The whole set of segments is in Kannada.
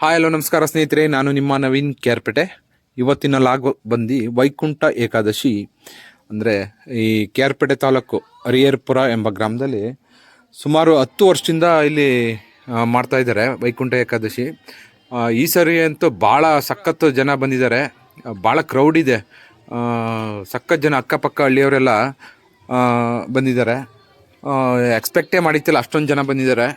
ಹಾಯ್ ಹಲೋ ನಮಸ್ಕಾರ ಸ್ನೇಹಿತರೆ. ನಾನು ನಿಮ್ಮ ನವೀನ್ ಕೇರ್ಪೇಟೆ. ಇವತ್ತಿನ ಲಾಗ್ ಬಂದು ವೈಕುಂಠ ಏಕಾದಶಿ, ಅಂದರೆ ಈ ಕೇರ್ಪೇಟೆ ತಾಲೂಕು ಹರಿಯರ್ಪುರ ಎಂಬ ಗ್ರಾಮದಲ್ಲಿ ಸುಮಾರು ಹತ್ತು ವರ್ಷದಿಂದ ಇಲ್ಲಿ ಮಾಡ್ತಾ ಇದ್ದಾರೆ ವೈಕುಂಠ ಏಕಾದಶಿ. ಈ ಸರಿ ಅಂತೂ ಭಾಳ ಸಖತ್ತು ಜನ ಬಂದಿದ್ದಾರೆ. ಭಾಳ ಕ್ರೌಡ್ ಇದೆ. ಸಖತ್ ಜನ ಅಕ್ಕಪಕ್ಕ ಹಳ್ಳಿಯವರೆಲ್ಲ ಬಂದಿದ್ದಾರೆ. ಎಕ್ಸ್ಪೆಕ್ಟೇ ಮಾಡಿತ್ತಿಲ್ಲ ಅಷ್ಟೊಂದು ಜನ ಬಂದಿದ್ದಾರೆ.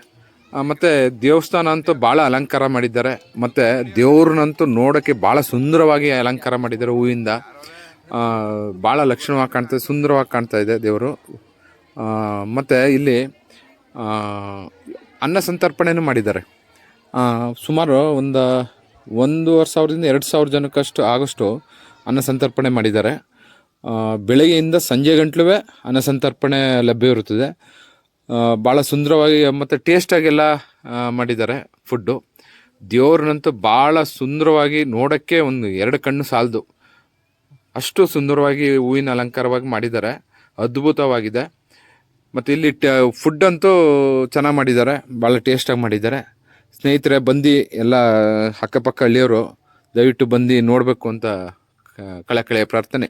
ಮತ್ತೆ ದೇವಸ್ಥಾನ ಅಂತೂ ಭಾಳ ಅಲಂಕಾರ ಮಾಡಿದ್ದಾರೆ. ಮತ್ತು ದೇವ್ರನ್ನಂತೂ ನೋಡೋಕ್ಕೆ ಭಾಳ ಸುಂದರವಾಗಿ ಅಲಂಕಾರ ಮಾಡಿದ್ದಾರೆ ಹೂವಿಂದ. ಭಾಳ ಲಕ್ಷಣವಾಗಿ ಕಾಣ್ತದೆ ಸುಂದರವಾಗಿ ಕಾಣ್ತಾ ಇದೆ ದೇವರು. ಮತ್ತು ಇಲ್ಲಿ ಅನ್ನ ಸಂತರ್ಪಣೆನೂ ಮಾಡಿದ್ದಾರೆ. ಸುಮಾರು ಒಂದು ಒಂದೂವರೆ ಸಾವಿರದಿಂದ ಎರಡು ಸಾವಿರ ಜನಕ್ಕಷ್ಟು ಆಗಷ್ಟು ಅನ್ನ ಸಂತರ್ಪಣೆ ಮಾಡಿದ್ದಾರೆ. ಬೆಳಗ್ಗೆಯಿಂದ ಸಂಜೆ ಗಂಟ್ಲೂ ಅನ್ನ ಸಂತರ್ಪಣೆ ಲಭ್ಯವಿರುತ್ತದೆ ಭಾಳ ಸುಂದರವಾಗಿ ಮತ್ತು ಟೇಸ್ಟಾಗೆಲ್ಲ ಮಾಡಿದ್ದಾರೆ ಫುಡ್ಡು ದೇವ್ರನ್ನಂತೂ ಭಾಳ ಸುಂದರವಾಗಿ ನೋಡೋಕ್ಕೆ ಒಂದು ಎರಡು ಕಣ್ಣು ಸಾಲದು. ಅಷ್ಟು ಸುಂದರವಾಗಿ ಹೂವಿನ ಅಲಂಕಾರವಾಗಿ ಮಾಡಿದ್ದಾರೆ. ಅದ್ಭುತವಾಗಿದೆ. ಮತ್ತು ಇಲ್ಲಿ ಟ ಫುಡ್ ಅಂತೂ ಚೆನ್ನಾಗಿ ಮಾಡಿದ್ದಾರೆ. ಭಾಳ ಟೇಸ್ಟಾಗಿ ಮಾಡಿದ್ದಾರೆ. ಸ್ನೇಹಿತರೆ, ಬಂದು ಎಲ್ಲ ಅಕ್ಕಪಕ್ಕ ಹಳ್ಳಿಯವರು ದಯವಿಟ್ಟು ಬಂದು ನೋಡಬೇಕು ಅಂತ ಕಳಕಳಿಯ ಪ್ರಾರ್ಥನೆ.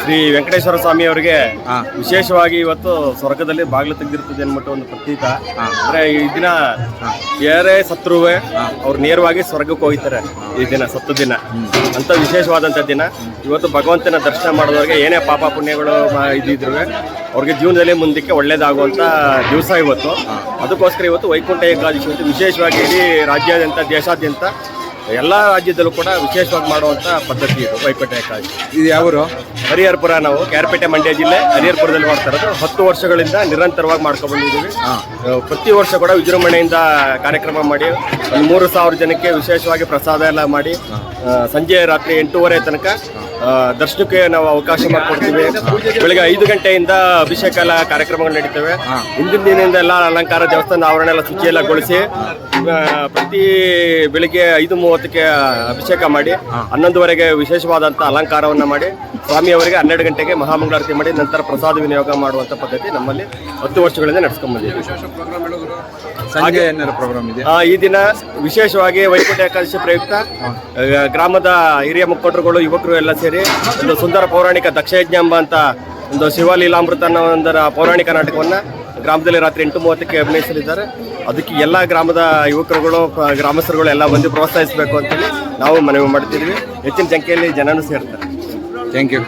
ಶ್ರೀ ವೆಂಕಟೇಶ್ವರ ಸ್ವಾಮಿ ಅವರಿಗೆ ವಿಶೇಷವಾಗಿ ಇವತ್ತು ಸ್ವರ್ಗದಲ್ಲಿ ಬಾಗಿಲು ತೆಗೆದಿರ್ತದೆ ಅನ್ಬಿಟ್ಟು ಒಂದು ಪ್ರತೀಕ ಅಂದ್ರೆ ಈ ದಿನ ಯಾರೇ ಸತ್ರುವೆ ಅವ್ರು ನೇರವಾಗಿ ಸ್ವರ್ಗಕ್ಕೆ ಹೋಗ್ತಾರೆ ಈ ದಿನ ಸತ್ತು ದಿನ. ಅಂತ ವಿಶೇಷವಾದಂತ ದಿನ. ಇವತ್ತು ಭಗವಂತನ ದರ್ಶನ ಮಾಡೋದವ್ರಿಗೆ ಏನೇ ಪಾಪ ಪುಣ್ಯಗಳು ಇದ್ರು ಇದ್ದಿದ್ರು ಅವ್ರಿಗೆ ಜೀವನದಲ್ಲಿ ಮುಂದಕ್ಕೆ ಒಳ್ಳೇದಾಗುವಂತ ದಿವಸ ಇವತ್ತು. ಅದಕ್ಕೋಸ್ಕರ ಇವತ್ತು ವೈಕುಂಠ ಏಕಾದಶಿ ಅಂತ ವಿಶೇಷವಾಗಿ ಇಡೀ ರಾಜ್ಯಾದ್ಯಂತ ದೇಶಾದ್ಯಂತ ಎಲ್ಲಾ ರಾಜ್ಯದಲ್ಲೂ ಕೂಡ ವಿಶೇಷವಾಗಿ ಮಾಡುವಂತ ಪದ್ಧತಿ ಇದು ವೈಪೇಟೆ ಕಾಯಿ ಇದು ಯಾವರು? ಹರಿಹರಪುರ ನಾವು ಕ್ಯಾರ್ಪೇಟೆ ಮಂಡ್ಯ ಜಿಲ್ಲೆ ಹರಿಹರಪುರದಲ್ಲಿ ಮಾಡ್ತಾ ಇರೋದು. ಹತ್ತು ವರ್ಷಗಳಿಂದ ನಿರಂತರವಾಗಿ ಮಾಡ್ಕೊಂಡು ಬಂದಿದ್ದೀವಿ. ಪ್ರತಿ ವರ್ಷ ಕೂಡ ವಿಜೃಂಭಣೆಯಿಂದ ಕಾರ್ಯಕ್ರಮ ಮಾಡಿ ಒಂದು ಮೂರು ಸಾವಿರ ಜನಕ್ಕೆ ವಿಶೇಷವಾಗಿ ಪ್ರಸಾದ ಎಲ್ಲ ಮಾಡಿ ಸಂಜೆ ರಾತ್ರಿ ಎಂಟೂವರೆ ತನಕ ದರ್ಶನಕ್ಕೆ ನಾವು ಅವಕಾಶ ಮಾಡಿಕೊಡ್ತೀವಿ. ಬೆಳಿಗ್ಗೆ ಐದು ಗಂಟೆಯಿಂದ ಅಭಿಷೇಕ ಎಲ್ಲ ಕಾರ್ಯಕ್ರಮಗಳು ನಡೀತವೆ. ಹಿಂದಿನ ದಿನದಿಂದ ಎಲ್ಲ ಅಲಂಕಾರ ದೇವಸ್ಥಾನ ಆವರಣ ಎಲ್ಲ ಶುಚಿ ಎಲ್ಲ ಗೊಳಿಸಿ ಪ್ರತಿ ಬೆಳಿಗ್ಗೆ ಐದು ಮೂವತ್ತಕ್ಕೆ ಅಭಿಷೇಕ ಮಾಡಿ ಹನ್ನೊಂದುವರೆಗೆ ವಿಶೇಷವಾದಂಥ ಅಲಂಕಾರವನ್ನ ಮಾಡಿ ಸ್ವಾಮಿಯವರಿಗೆ ಹನ್ನೆರಡು ಗಂಟೆಗೆ ಮಹಾಮಂಗಳಾರತಿ ಮಾಡಿ ನಂತರ ಪ್ರಸಾದ ವಿನಿಯೋಗ ಮಾಡುವಂಥ ಪದ್ಧತಿ ನಮ್ಮಲ್ಲಿ ಹತ್ತು ವರ್ಷಗಳಿಂದ ನಡೆಸ್ಕೊಂಡ್ಬಂದಿದ್ದೀವಿ ಹಾಗೆ ಪ್ರೋಗ್ರಾಮ್ ಇದೆ ಈ ದಿನ ವಿಶೇಷವಾಗಿ ವೈಕುಂಠ ಏಕಾದಶಿ ಪ್ರಯುಕ್ತ ಗ್ರಾಮದ ಹಿರಿಯ ಮುಖಂಡರುಗಳು ಯುವಕರು ಎಲ್ಲ ಸೇರಿ ಒಂದು ಸುಂದರ ಪೌರಾಣಿಕ ದಕ್ಷಯಜ್ಞ ಎಂಬ ಅಂತ ಒಂದು ಶಿವಲೀಲಾಮೃತ ಅನ್ನೋ ಒಂದರ ಪೌರಾಣಿಕ ನಾಟಕವನ್ನು ಗ್ರಾಮದಲ್ಲಿ ರಾತ್ರಿ ಎಂಟು ಮೂವತ್ತಕ್ಕೆ ಅಭಿನಯಿಸಲಿದ್ದಾರೆ. ಅದಕ್ಕೆ ಎಲ್ಲ ಗ್ರಾಮದ ಯುವಕರುಗಳು ಗ್ರಾಮಸ್ಥರುಗಳು ಎಲ್ಲ ಬಂದು ಪ್ರೋತ್ಸಾಹಿಸಬೇಕು ಅಂತೇಳಿ ನಾವು ಮನವಿ ಮಾಡ್ತಿದ್ವಿ. ಹೆಚ್ಚಿನ ಸಂಖ್ಯೆಯಲ್ಲಿ ಜನನೂ ಸೇರ್ತಾರೆ. Thank you